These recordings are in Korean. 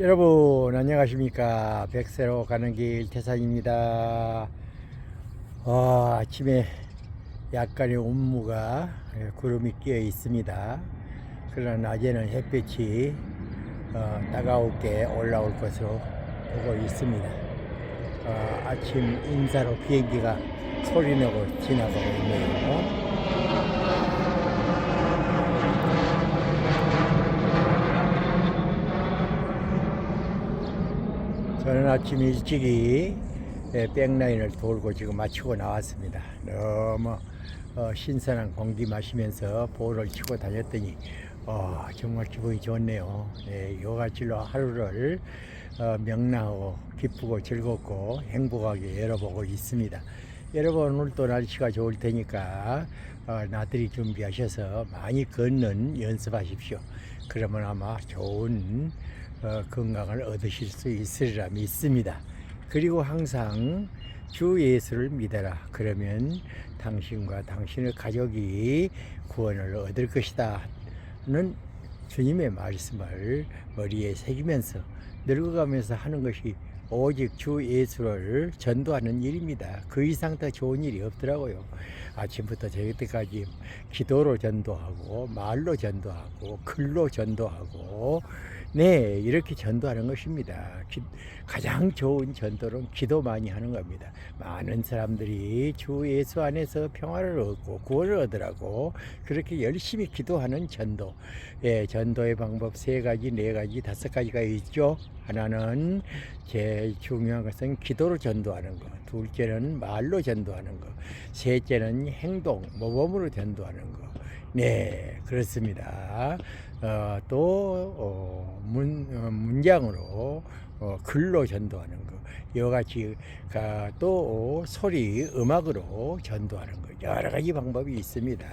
여러분 안녕하십니까? 백세로 가는 길 태산입니다. 어, 아침에 약간의 온무가 예, 구름이 끼어 있습니다. 그러나 낮에는 햇빛이 어, 따가우게 올라올 것으로 보고 있습니다. 어, 아침 인사로 비행기가 소리내고 지나가고 있네요 저는 아침 일찍이 예, 백라인을 돌고 지금 마치고 나왔습니다. 너무 어, 신선한 공기 마시면서 볼을 치고 다녔더니 어, 정말 기분이 좋네요. 예, 요가질로 하루를 어, 명랑하고 기쁘고 즐겁고 행복하게 열어보고 있습니다. 여러분 오늘도 날씨가 좋을 테니까 어, 나들이 준비하셔서 많이 걷는 연습하십시오. 그러면 아마 좋은 어, 건강을 얻으실 수 있으리라 믿습니다. 그리고 항상 주 예수를 믿어라. 그러면 당신과 당신의 가족이 구원을 얻을 것이다. 는 주님의 말씀을 머리에 새기면서 늙어가면서 하는 것이 오직 주 예수를 전도하는 일입니다. 그 이상 더 좋은 일이 없더라고요. 아침부터 저녁 때까지 기도로 전도하고 말로 전도하고 글로 전도하고 네 이렇게 전도하는 것입니다. 기- 가장 좋은 전도는 기도 많이 하는 겁니다. 많은 사람들이 주 예수 안에서 평화를 얻고 구원을 얻으라고 그렇게 열심히 기도하는 전도. 예, 전도의 방법 세 가지, 네 가지, 다섯 가지가 있죠. 하나는 제일 중요한 것은 기도로 전도하는 것. 둘째는 말로 전도하는 것. 셋째는 행동, 모범으로 전도하는 것. 네, 그렇습니다. 어, 또 어, 문, 어, 문장으로 어, 글로 전도하는 것. 이와 같이 가, 또 소리, 음악으로 전도하는 것. 여러 가지 방법이 있습니다.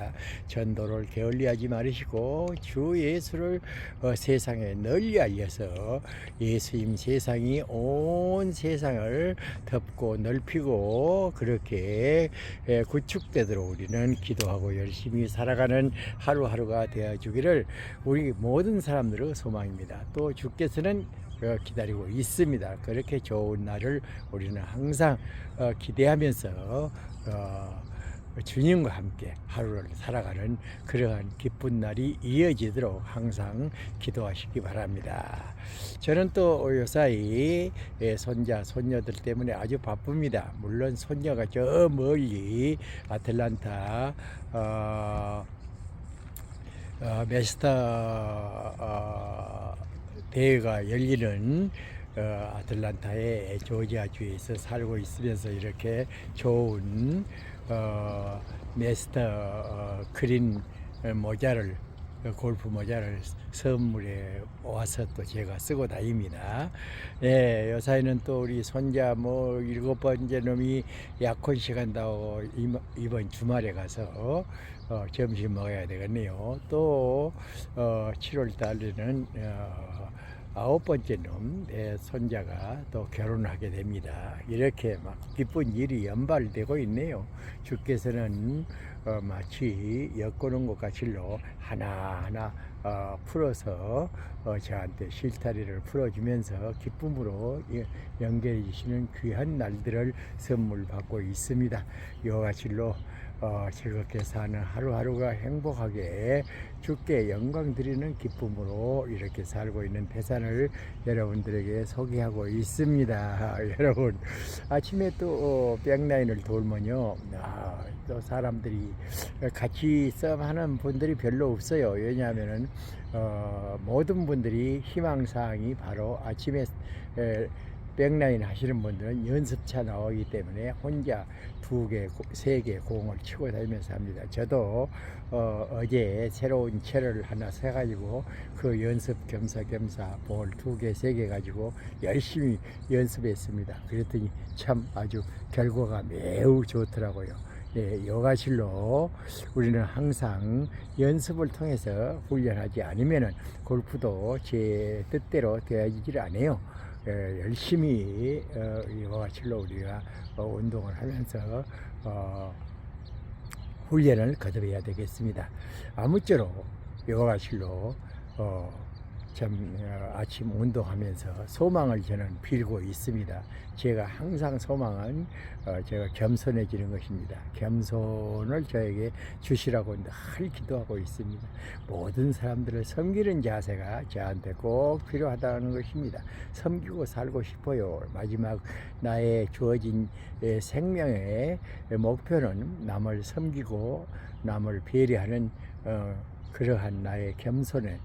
전도를 게을리하지 말으시고 주 예수를 어, 세상에 널리 알려서 예수님 세상이 온 세상을 덮고 넓히고 그렇게 예, 구축되도록 우리는 기도하고 열심히 살아가는 하루하루가 되어 주기를 우리 모든 사람들의 소망입니다. 또 주께서는 어, 기다리고 있습니다. 그렇게 좋은 날을 우리는 항상 어, 기대하면서 어, 주님과 함께 하루를 살아가는 그러한 기쁜 날이 이어지도록 항상 기도하시기 바랍니다. 저는 또 요사이 예, 손자, 손녀들 때문에 아주 바쁩니다. 물론 손녀가 저 멀리 아틀란타 어, 어, 메스터 어, 대회가 열리는 어, 아틀란타의 조지아주에서 살고 있으면서 이렇게 좋은 어, 메스터 어, 그린 모자를 어, 골프 모자를 선물에 와서 또 제가 쓰고 다닙니다. 예, 요사이는 또 우리 손자 뭐 일곱 번째 놈이 약혼식 한다고 이번- 이번 주말에 가서 어, 점심 먹어야 되겠네요. 또 어, 7월 달에는 어, 아홉 번째 놈, 내 손자가 또 결혼하게 됩니다. 이렇게 막 기쁜 일이 연발되고 있네요. 주께서는 어, 마치 엮어놓은 것 같이로 하나하나 어, 풀어서 어, 저한테 실타리를 풀어주면서 기쁨으로 예, 연결해 주시는 귀한 날들을 선물 받고 있습니다. 이와 같이로 어, 즐겁게 사는 하루하루가 행복하게 주께 영광 드리는 기쁨으로 이렇게 살고 있는 태산을 여러분들에게 소개하고 있습니다. 여러분 아침에 또 어, 백라인을 돌면요, 아, 또 사람들이 같이 썸하는 분들이 별로 없어요. 왜냐하면은 어, 모든 분들이 희망사항이 바로 아침에 에, 백라인 하시는 분들은 연습차 나오기 때문에 혼자 두 개, 세 개 공을 치고 다니면서 합니다. 저도 어, 어제 새로운 채를 하나 사가지고 그 연습 겸사겸사 볼 두 개, 세 개 가지고 열심히 연습했습니다. 그랬더니 참 아주 결과가 매우 좋더라고요. 예, 여가실로 우리는 항상 연습을 통해서 훈련하지 않으면은 골프도 제 뜻대로 되어지질 않아요. 예, 열심히 어, 이와 같이로 우리가 어, 운동을 하면서 어, 훈련을 거듭해야 되겠습니다. 아무쪼록 이와 같이로 어, 참 어, 아침 운동하면서 소망을 저는 빌고 있습니다. 제가 항상 소망은 어, 제가 겸손해지는 것입니다. 겸손을 저에게 주시라고 늘 기도하고 있습니다. 모든 사람들을 섬기는 자세가 저한테 꼭 필요하다는 것입니다. 섬기고 살고 싶어요. 마지막 나의 주어진 에, 생명의 목표는 남을 섬기고 남을 배려하는 어, 그러한 나의 겸손의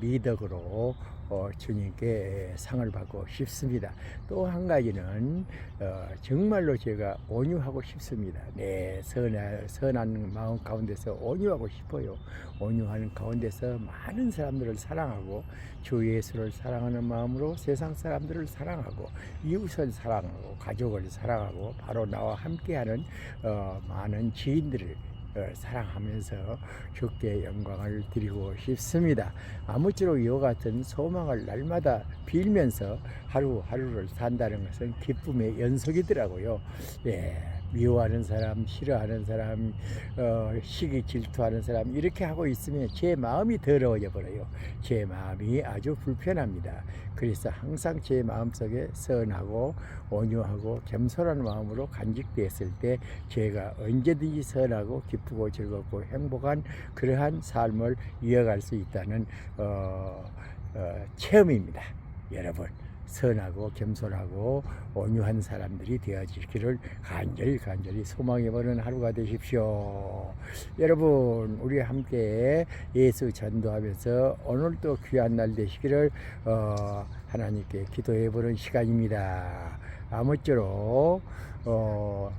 미덕으로 어, 주님께 상을 받고 싶습니다. 또 한 가지는 어, 정말로 제가 온유하고 싶습니다. 네, 선한, 선한 마음 가운데서 온유하고 싶어요. 온유하는 가운데서 많은 사람들을 사랑하고 주 예수를 사랑하는 마음으로 세상 사람들을 사랑하고 이웃을 사랑하고 가족을 사랑하고 바로 나와 함께하는 어, 많은 지인들을 어, 사랑하면서 주께 영광을 드리고 싶습니다. 아무쪼록 이와 같은 소망을 날마다 빌면서 하루하루를 산다는 것은 기쁨의 연속이더라고요. 예. 미워하는 사람, 싫어하는 사람, 어, 시기 질투하는 사람 이렇게 하고 있으면 제 마음이 더러워져 버려요. 제 마음이 아주 불편합니다. 그래서 항상 제 마음속에 선하고 온유하고 겸손한 마음으로 간직되었을 때 제가 언제든지 선하고 기쁘고 즐겁고 행복한 그러한 삶을 이어갈 수 있다는 어, 어, 체험입니다. 여러분 선하고 겸손하고 온유한 사람들이 되어지기를 간절히 간절히 소망해보는 하루가 되십시오. 여러분 우리 함께 예수 전도하면서 오늘도 귀한 날 되시기를 어, 하나님께 기도해보는 시간입니다. 아무쪼록 어,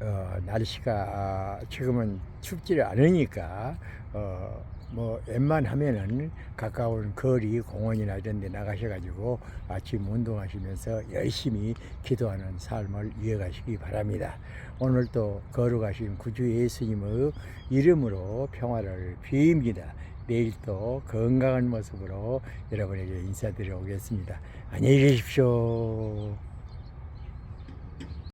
어, 날씨가 아, 지금은 춥지를 않으니까 어, 뭐 웬만하면은 가까운 거리 공원이나 이런 데 나가셔가지고 아침 운동하시면서 열심히 기도하는 삶을 이어가시기 바랍니다. 오늘도 거룩하신 구주 예수님의 이름으로 평화를 빕니다. 내일 또 건강한 모습으로 여러분에게 인사드려 오겠습니다. 안녕히 계십시오.